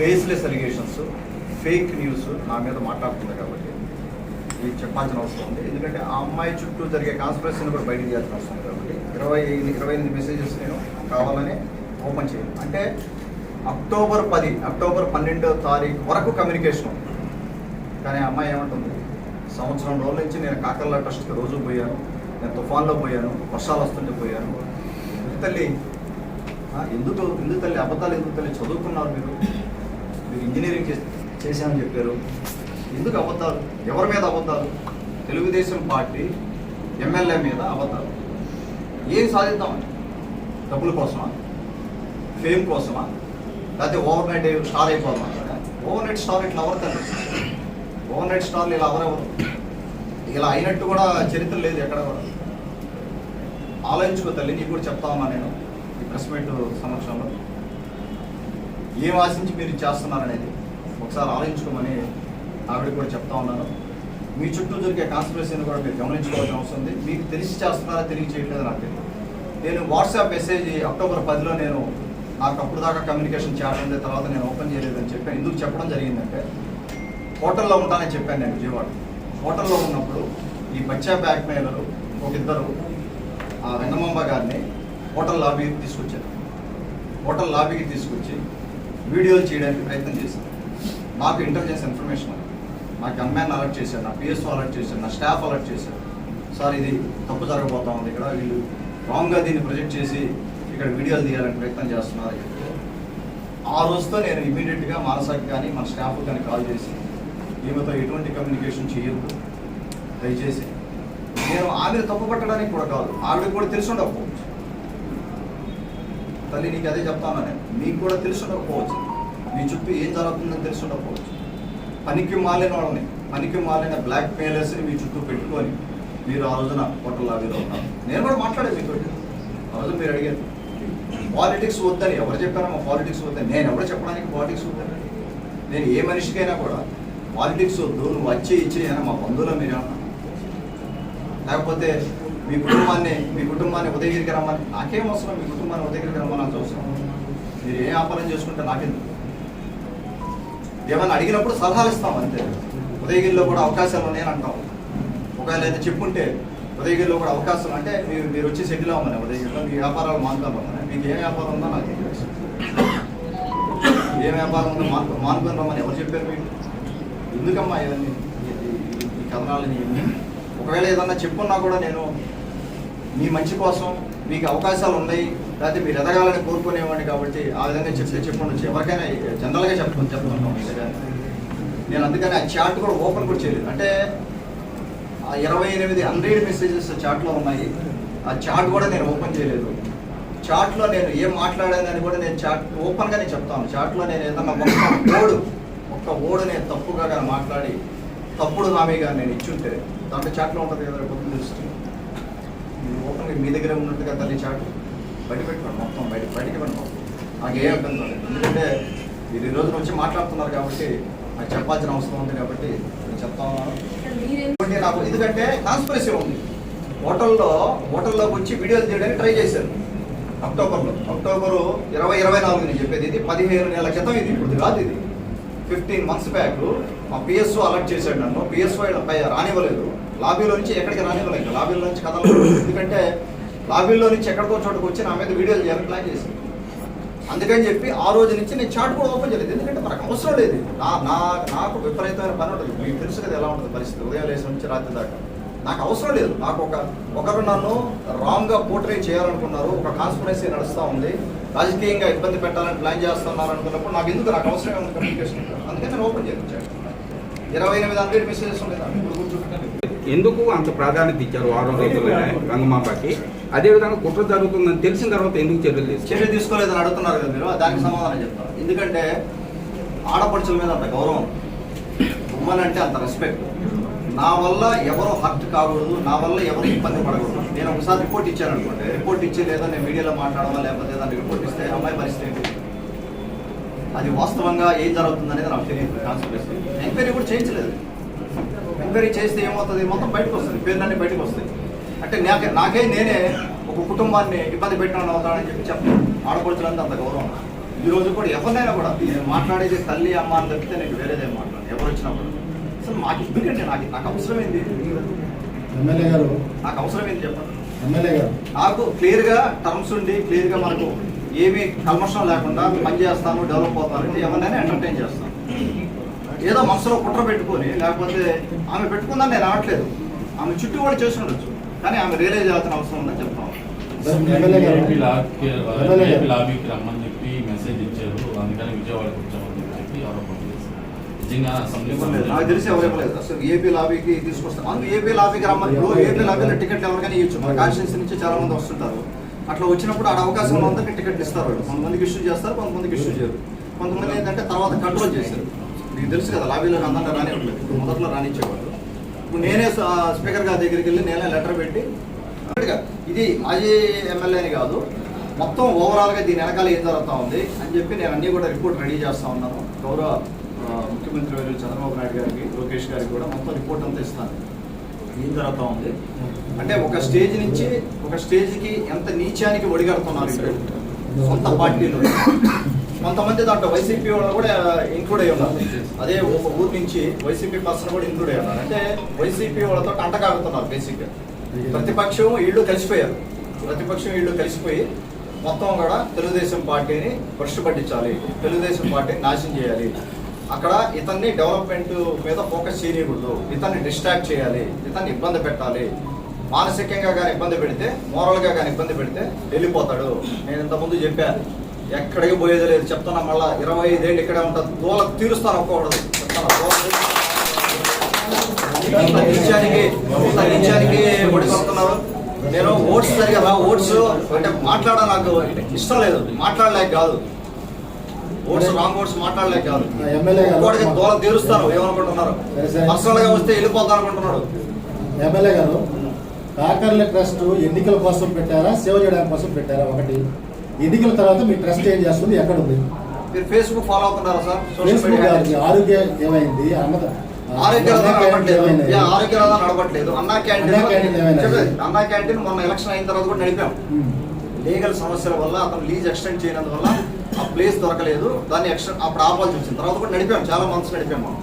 బేస్లెస్ అలిగేషన్స్ ఫేక్ న్యూస్ నా మీద మాట్లాడుతుంది కాబట్టి ఇది చెప్పాల్సిన అవసరం ఉంది. ఎందుకంటే ఆ అమ్మాయి చుట్టూ జరిగే కాన్స్పిరసీని కూడా బయట చేయాల్సిన అవసరం ఉంది కాబట్టి ఇరవై ఇరవై ఎనిమిది మెసేజెస్ నేను కావాలని ఓపెన్ చేయాలి అంటే అక్టోబర్ పది అక్టోబర్ పన్నెండో తారీఖు వరకు కమ్యూనికేషన్ కానీ అమ్మాయి ఏమంటుంది? సంవత్సరం రోజుల నుంచి నేను కాకర్లా ట్రస్ట్కి రోజు పోయాను. నేను తుఫాన్లో పోయాను. వర్షాలు వస్తుంటే పోయాను. ఎందుకు తల్లి? ఎందుకు ఎందుకు తల్లి? అబద్ధాలు ఎందుకు తల్లి? చదువుకున్నారు మీరు. మీరు ఇంజనీరింగ్ చేశామని చెప్పారు. ఎందుకు అబద్ధాలు? ఎవరి మీద అబద్ధాలు? తెలుగుదేశం పార్టీ ఎమ్మెల్యే మీద అబద్ధాలు. ఏం సాధిద్దామని డబ్బుల కోసమా? ఫేమ్ కోసమా? లేకపోతే ఓవర్ నైట్ స్టార్ అయిపోదామా? ఓవర్ నైట్ స్టార్ ఇట్లా ఎవరు తల్లి ఓవర్ నైట్ స్టార్లు ఇలా ఎవరెవరు ఇలా అయినట్టు కూడా చరిత్ర లేదు ఎక్కడ కూడా. ఆలోచించుకో తల్లి నీకు కూడా చెప్తా ఉన్నా నేను ఈ ప్రెస్ మీట్ సమక్షంలో. ఏం ఆశించి మీరు చేస్తున్నారనేది ఒకసారి ఆలోచించుకోమని ఆవిడ కూడా చెప్తా ఉన్నాను. మీ చుట్టూ దొరికే కాన్స్పిరసీని కూడా మీరు గమనించుకోవాల్సిన అవసరం ఉంది. మీకు తెలిసి చేస్తున్నారా తెలియ చేయట్లేదు నాకు తెలియదు. నేను వాట్సాప్ మెసేజ్ అక్టోబర్ పదిలో నేను నాకు అప్పుడు దాకా కమ్యూనికేషన్ చేయడం తర్వాత నేను ఓపెన్ చేయలేదని చెప్పాను ఎందుకు చెప్పడం జరిగిందంటే హోటల్లో ఉంటానని చెప్పాను నేను విజయవాడ. హోటల్లో ఉన్నప్పుడు ఈ బచ్చా బ్యాక్ మేలరు ఒక ఇద్దరు ఆ వెంగమాంబ గారిని హోటల్ లాబీకి తీసుకొచ్చారు. హోటల్ లాబీకి తీసుకొచ్చి వీడియోలు చేయడానికి ప్రయత్నం చేశారు. నాకు ఇంటెలిజెన్స్ ఇన్ఫర్మేషన్ నాకు నా అలర్ట్ చేశాను నా పిఎస్ఓ అలర్ట్ చేశాను నా స్టాఫ్ అలర్ట్ చేశారు. సార్ ఇది తప్పు జరగబోతా ఉంది ఇక్కడ. వీళ్ళు రాంగ్గా దీన్ని ప్రొజెక్ట్ చేసి ఇక్కడ వీడియోలు తీయాలని ప్రయత్నం చేస్తున్నారు. ఆ రోజుతో నేను ఇమీడియట్గా మానసాకి కానీ మన స్టాఫ్ కానీ కాల్ చేసి ఈమెతో ఎటువంటి కమ్యూనికేషన్ చేయొద్దు. దయచేసి నేను ఆమెను తప్పు పట్టడానికి కూడా కాదు ఆవిడ కూడా తెలిసి ఉండకపోవచ్చు. తల్లి నీకు అదే చెప్తాను నేను. మీకు కూడా తెలిసి ఉండకపోవచ్చు. మీ చుట్టూ ఏం జరుగుతుందని తెలిసి ఉండకపోవచ్చు. పనికి మాలిన వాళ్ళని పనికి మాలిన బ్లాక్ మెయిలర్స్ని మీ చుట్టూ పెట్టుకొని మీరు ఆ రోజున హోటల్ ఉన్నారు. నేను కూడా మాట్లాడేది మీతో ఆ రోజు మీరు అడిగారు పాలిటిక్స్ వద్దని ఎవరు చెప్పారమ్మా పాలిటిక్స్ వద్దని? నేను ఎవరు చెప్పడానికి పాలిటిక్స్ వద్దని నేను ఏ మనిషికైనా కూడా పాలిటిక్స్ వద్దు నువ్వు వచ్చి ఇచ్చి మా బంధువులు మీరు లేకపోతే మీ కుటుంబాన్ని మీ కుటుంబాన్ని ఉదయగిరికి రమ్మని నాకేం అవసరం? మీ కుటుంబాన్ని ఉదయగిరికి రమ్మని అవసరం. మీరు ఏ వ్యాపారం చేసుకుంటే నాకెందుకు? ఏమన్నా అడిగినప్పుడు సలహాలు ఇస్తాం అంతే. ఉదయగిరిలో కూడా అవకాశాలు ఉన్నాయని అంటాం. ఒకవేళ అయితే చెప్పుంటే ఉదయగిరిలో కూడా అవకాశం అంటే మీరు మీరు వచ్చి సెటిల్ అవ్వమని ఉదయగిరిలో మీ వ్యాపారాలు మానుకోమని మీకు ఏ వ్యాపారం ఉందో నాకు తెలుసు. ఏ వ్యాపారం ఉందో మానుకో మానుకొని రమ్మని ఎవరు చెప్పారు మీకు? ఎందుకమ్మా ఇవన్నీ? ఈ- కథనాలని ఒకవేళ ఏదన్నా చెప్పున్నా కూడా నేను మీ మంచి కోసం మీకు అవకాశాలు ఉన్నాయి. లేకపోతే మీరు ఎదగాలని కోరుకునేవాడిని కాబట్టి ఆ విధంగా చెప్తే చెప్పండి. ఎవరికైనా జనరల్గా చెప్పుకొని చెప్తున్నాం నేను అందుకని ఆ చాట్ కూడా ఓపెన్ కూడా చేయలేదు. అంటే ఆ ఇరవై ఎనిమిది హండ్రెడ్ మెసేజెస్ చాట్లో ఉన్నాయి. ఆ చాట్ కూడా నేను ఓపెన్ చేయలేదు. చాట్లో నేను ఏం మాట్లాడానని కూడా నేను చాట్ ఓపెన్గా నేను చెప్తాను చాట్లో నేను ఏదన్నా ఒక్క ఓడు ఒక్క ఓడు నేను తప్పుగా కానీ మాట్లాడి తప్పుడు హామీగా నేను ఇచ్చుంటే దాంట్లో చాట్లో ఉంటుంది కదా రేపు పొద్దున్న తెలుస్తుంది ఓపెన్గా మీ దగ్గర ఉన్నట్టుగా తల్లి చాటు. బయట పెట్టుకోండి మొత్తం బయట బయటకి ఇవ్వండి మొత్తం నాకు ఏ అర్థం లేదు ఎందుకంటే మీరు ఈ రోజున వచ్చి మాట్లాడుతున్నారు కాబట్టి నాకు చెప్పాల్సిన అవసరం ఉంది కాబట్టి నేను చెప్తాను ఎందుకంటే నాకు ఎందుకంటే కాన్స్పిరసీ ఉంది. హోటల్లో హోటల్లోకి వచ్చి వీడియోలు తీయడానికి ట్రై చేశారు అక్టోబర్లో. అక్టోబరు ఇరవై ఇరవై నాలుగు నేను చెప్పేది ఇది. పదిహేను నెలల క్రితం ఇది. ఇప్పుడు కాదు ఇది. ఫిఫ్టీన్ మంత్స్ బ్యాక్ మా పిఎస్ఓ అలర్ట్ చేశాడు నన్ను. పిఎస్ఓ పై రానివ్వలేదు. లాబీలో నుంచి ఎక్కడికి రానివ్వలేదు. లాబీలో నుంచి కథలు ఎందుకంటే లాబీలో నుంచి ఎక్కడికో చోటుకు వచ్చి నా మీద వీడియోలు చేయాలని ప్లాన్ చేసింది. అందుకని చెప్పి ఆ రోజు నుంచి నేను చాట్ కూడా ఓపెన్ చేయలేదు. ఎందుకంటే మనకు అవసరం లేదు. నా నా నాకు విపరీతమైన పని ఉంటుంది. మీకు తెలుసు కదా ఎలా ఉంటుంది పరిస్థితి. ఉదయం నుంచి రాత్రి దాకా. నాకు అవసరం లేదు. నాకు ఒక ఒకరు నన్ను రాంగ్గా పోర్ట్రే చేయాలనుకున్నారు. ఒక కాన్స్పరెన్సీ నడుస్తూ ఉంది. రాజకీయంగా ఇబ్బంది పెట్టాలని ప్లాన్ చేస్తున్నారు అనుకున్నప్పుడు నాకు ఎందుకు నాకు అవసరమే ఉంది కమ్యూనికేషన్ అందుకని నేను ఓపెన్ చేయించాను ఇరవై ఎనిమిది హండ్రెడ్ మెసేజెస్ ఉండేదా ఇప్పుడు కూర్చుంటాను ఎందుకు అంత ప్రాధాన్యత ఇచ్చారు వారం రోజుల్లోనే రంగమాంబకి? అదేవిధంగా కుట్ర జరుగుతుందని తెలిసిన తర్వాత ఎందుకు చర్యలు తీసుకున్నారు? చర్య తీసుకోలేదని అడుగుతున్నారు కదా మీరు దానికి సమాధానం చెప్తాను. ఎందుకంటే ఆడపడుచుల మీద అంత గౌరవం ఉమ్మని అంటే అంత రెస్పెక్ట్ నా వల్ల ఎవరు హర్ట్ కాకూడదు నా వల్ల ఎవరు ఇబ్బంది పడకూడదు. నేను ఒకసారి రిపోర్ట్ ఇచ్చాను అనుకోండి. రిపోర్ట్ ఇచ్చి లేదా నేను మీడియాలో మాట్లాడమా లేకపోతే ఏదైనా రిపోర్ట్ ఇస్తే అమ్మాయి పరిస్థితి ఏంటి? అది వాస్తవంగా ఏం జరుగుతుంది అనేది నాకు తెలియదు. కాన్సన్ట్రేషన్ ఎంక్వైరీ కూడా చేయించలేదు. ఎంక్వైరీ చేస్తే ఏమవుతుంది? మొత్తం బయటకు వస్తుంది. పేర్లన్నీ బయటకు వస్తాయి. అంటే నాకే నాకే నేనే ఒక కుటుంబాన్ని ఇబ్బంది పెట్టిన అవుతానని చెప్పి చెప్పను ఆడపడుచులంతా అంత గౌరవం. ఈ రోజు కూడా ఎవరినైనా కూడా నేను మాట్లాడేది తల్లి అమ్మ అని తప్పితే నేను వేరేదేం మాట్లాడను. ఎవరు వచ్చినా కూడా. అసలు నాకు ఎందుకంటే నాకు నాకు అవసరం ఏంది ఎమ్మెల్యే గారు. నాకు అవసరం ఏంది చెప్పండి. ఎమ్మెల్యే గారు. నాకు క్లియర్గా టర్మ్స్ ఉండి క్లియర్గా మనకు ఏమీ కల్మషం లేకుండా పని చేస్తాను డెవలప్ అవుతానంటే ఎవరినైనా ఎంటర్టైన్ చేస్తాను. ఏదో మనసులో కుట్ర పెట్టుకొని లేకపోతే ఆమె పెట్టుకుందని నేను అనట్లేదు ఆమె చుట్టూ కూడా చేసి ఉండొచ్చు కానీ ఆమె రియలైజ్ అవ్వాల్సిన అవసరం ఉందని లాబీకి రమ్మని చెప్పి మెసేజ్ ఇచ్చారు. అందుకని విజయవాడకి వచ్చామని చెప్పి. నాకు తెలిసి ఎవరు ఇవ్వలేదు. అసలు ఏపీ లాబీకి తీసుకొస్తాను అందుకు ఏపీ లాబీకి రమ్మని ఏపీ లాబీలో టికెట్లు ఎవరికైనా ఇవ్వచ్చు. మన కాన్స్టిట్యూన్సీ నుంచి చాలా మంది వస్తుంటారు. అట్లా వచ్చినప్పుడు ఆడ అవకాశం ఉన్న అందరికి టికెట్ ఇస్తారు వాళ్ళు. కొంతమందికి ఇష్యూ చేస్తారు కొంతమందికి ఇష్యూ చేయరు. కొంతమంది ఏంటంటే తర్వాత కంట్రోల్ చేశారు. మీకు తెలుసు కదా లాబీలో అందరిలో రానివ్వట్లేదు ఇప్పుడు మొదట్లో రానిచ్చేవాళ్ళు. ఇప్పుడు నేనే స్పీకర్ గారి దగ్గరికి వెళ్ళి నేనే లెటర్ పెట్టి ఇది మాజీ ఎమ్మెల్యేని కాదు మొత్తం ఓవరాల్గా దీని వెనకాల ఏం జరుగుతూ ఉంది అని చెప్పి నేను అన్నీ కూడా రిపోర్ట్ రెడీ చేస్తూ ఉన్నాను. గౌరవ ముఖ్యమంత్రి వర్యులు చంద్రబాబు నాయుడు గారికి లోకేష్ గారికి కూడా మొత్తం రిపోర్ట్ అంతా ఇస్తాను. ఏం జరుగుతూ ఉంది? అంటే ఒక స్టేజ్ నుంచి ఒక స్టేజ్కి ఎంత నీచానికి ఒడిగడుతున్నారు సొంత పార్టీలో. కొంతమంది దాంట్లో వైసీపీ వాళ్ళు కూడా ఇంక్లూడ్ అయ్యి ఉన్నారు. అదే ఒక ఊరు నుంచి వైసీపీ పర్సన్ కూడా ఇంక్లూడ్ అయ్యి ఉన్నారు. అంటే వైసీపీ వాళ్ళతో అంటకాగుతున్నారు బేసిక్గా ప్రతిపక్షం వీళ్ళు కలిసిపోయారు. ప్రతిపక్షం వీళ్ళు కలిసిపోయి మొత్తం కూడా తెలుగుదేశం పార్టీని భ్రష్టు పట్టించాలి. తెలుగుదేశం పార్టీని నాశనం చేయాలి. అక్కడ ఇతన్ని డెవలప్మెంట్ మీద ఫోకస్ చేయకూడదు. ఇతన్ని డిస్ట్రాక్ట్ చేయాలి. ఇతన్ని ఇబ్బంది పెట్టాలి. మానసికంగా కానీ ఇబ్బంది పెడితే మోరల్గా కానీ ఇబ్బంది పెడితే వెళ్ళిపోతాడు. నేను ఇంతకుముందు చెప్పాను. ఎక్కడికి పోయేది లేదు. చెప్తున్నా మళ్ళా ఇరవై ఐదేళ్ళు ఇక్కడే ఉంటుంది దూల తీరుస్తాను ఒక్కొక్కడు చెప్తాను నిత్యానికి నిత్యానికి నేను ఓట్స్ సరిగా రా ఓట్స్ అంటే మాట్లాడ నాకు ఇష్టం లేదు. మాట్లాడలేక కాదు. ఓట్స్ రాంగ్ ఓట్స్ మాట్లాడలేక కాదు. ఒక్కొక్కడికి దూల తీరుస్తాను ఏమనుకుంటున్నారు. పర్సనల్గా వస్తే వెళ్ళిపోతాను అనుకుంటున్నాడు. ఎమ్మెల్యే గారు కాకర్ల ట్రస్ట్ ఎన్నికల కోసం పెట్టారా? సేవ చేయడానికి కోసం పెట్టారా? ఒకటి. ఎన్నికల తర్వాత మీ ట్రస్ట్ ఏం చేస్తుంది? ఎక్కడ ఉంది? మీరు ఫేస్బుక్ ఫాలో అవుతున్నారా సార్? ఫేస్బుక్ ఆరోగ్య ఏమైంది? అన్నద ఆరోగ్య క్యాంటీన్ ఆరోగ్య నడవట్లేదు. అన్నా క్యాంటీన్ అన్నా మొన్న ఎలక్షన్ అయిన తర్వాత కూడా నడిపాం. లీగల్ సమస్యల వల్ల అతను లీజ్ ఎక్స్టెండ్ చేయనందువల్ల ఆ ప్లేస్ దొరకలేదు. దాన్ని ఎక్స్టెండ్ అప్పుడు ఆపాల్సి వచ్చింది. తర్వాత కూడా నడిపాం. చాలా మంత్స్ నడిపాం మనం.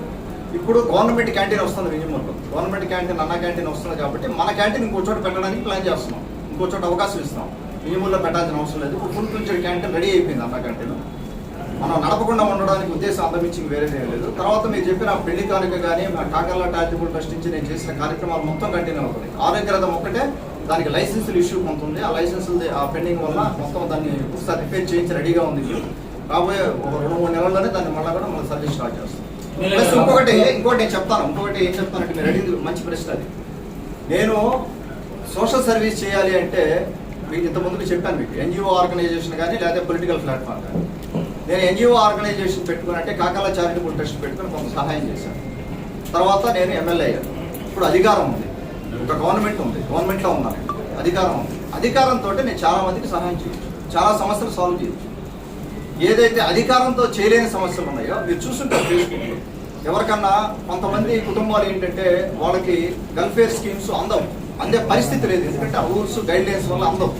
ఇప్పుడు గవర్నమెంట్ క్యాంటీన్ వస్తుంది విజయమూర్లో గవర్నమెంట్ క్యాంటీన్ అన్న క్యాంటీన్ వస్తుంది కాబట్టి మన క్యాంటీన్ ఇంకో చోట పెట్టడానికి ప్లాన్ చేస్తున్నాం. ఇంకో చోట అవకాశం ఇస్తాం విజయమూర్లో పెట్టాల్సిన అవసరం లేదు. ఫుల్ ఫ్యూచర్ క్యాంటీన్ రెడీ అయిపోయింది అన్న క్యాంటీన్ మనం నడపకుండా ఉండడానికి ఉద్దేశం అంతమించి వేరేది ఏం లేదు. తర్వాత మీరు చెప్పిన పెళ్ళి కానుక కానీ మా కాకర్ల టారిటబుల్ ట్రస్ట్ నుంచి నేను చేసిన కార్యక్రమాలు మొత్తం కంటిన్యూ అవుతుంది ఆరోగ్య రథం ఒక్కటే దానికి లైసెన్సులు ఇష్యూ కొంత ఉంది. ఆ లైసెన్సులు ఆ పెండింగ్ వల్ల మొత్తం దాన్ని ఒకసారి రిపేర్ చేయించి రెడీగా ఉంది. రాబోయే ఒక రెండు మూడు నెలల్లోనే దాన్ని మళ్ళీ కూడా మన సర్వీస్ స్టార్ట్ చేస్తాం. ప్లస్ ఇంకొకటి ఇంకోటి నేను చెప్తాను. ఇంకొకటి ఏం చెప్తానంటే మీరు అడిగింది మంచి ప్రశ్న అది. నేను సోషల్ సర్వీస్ చేయాలి అంటే మీకు ఇంత ముందుకు చెప్పాను మీకు ఎన్జిఓ ఆర్గనైజేషన్ కానీ లేదా పొలిటికల్ ప్లాట్ఫామ్ కానీ. నేను ఎన్జిఓ ఆర్గనైజేషన్ పెట్టుకుని అంటే కాకల చారిటబుల్ ట్రస్ట్ పెట్టుకుని కొంత సహాయం చేశాను. తర్వాత నేను ఎమ్మెల్యే అయ్యాను. ఇప్పుడు అధికారం ఉంది. ఒక గవర్నమెంట్ ఉంది. గవర్నమెంట్లో ఉన్నాను అధికారం ఉంది. అధికారంతో నేను చాలా మందికి సహాయం చేయొచ్చు. చాలా సమస్యలు సాల్వ్ చేయొచ్చు. ఏదైతే అధికారంతో చేయలేని సమస్యలు ఉన్నాయో మీరు చూస్తుంటారు ఫేస్బుక్లో ఎవరికన్నా కొంతమంది కుటుంబాలు ఏంటంటే వాళ్ళకి వెల్ఫేర్ స్కీమ్స్ అందవు. అందే పరిస్థితి లేదు. ఎందుకంటే ఆ రూల్స్ గైడ్ లైన్స్ వల్ల అందవు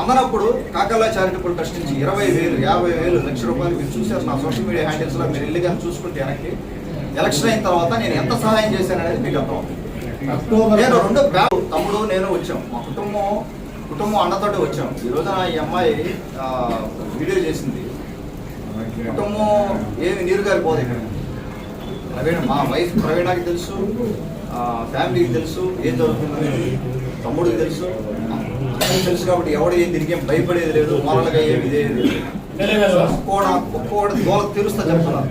అందనప్పుడు కాకల్లా చారిటబుల్ ట్రస్ట్ నుంచి ఇరవై వేలు యాభై వేలు లక్ష రూపాయలు మీరు చూశారు. నా సోషల్ మీడియా హ్యాండిల్స్లో మీరు వెళ్ళి కానీ చూసుకుంటే వెనక్కి ఎలక్షన్ అయిన తర్వాత నేను ఎంత సహాయం చేశాను అనేది మీకు అర్థం నేను రెండు బ్యాగ్ తమ్ముడు నేను వచ్చాం. మా కుటుంబం కుటుంబం అన్నతోటి వచ్చాం. ఈ రోజున ఈ అమ్మాయి వీడియో చేసింది. కుటుంబం ఏమి నీరు గారిపోదు ఇక్కడ. ప్రవీణ మా వైఫ్ ప్రవీణకి తెలుసు. ఫ్యామిలీకి తెలుసు ఏం జరుగుతుందనేది తమ్ముడికి తెలుసు. అందరికీ తెలుసు కాబట్టి ఎవడు ఏం తిరిగి భయపడేది లేదు మొరలుగా ఏమి ఇదేది ఒక్కోడ ఒక్కోడ దోల తీరుస్తా చెప్తున్నారు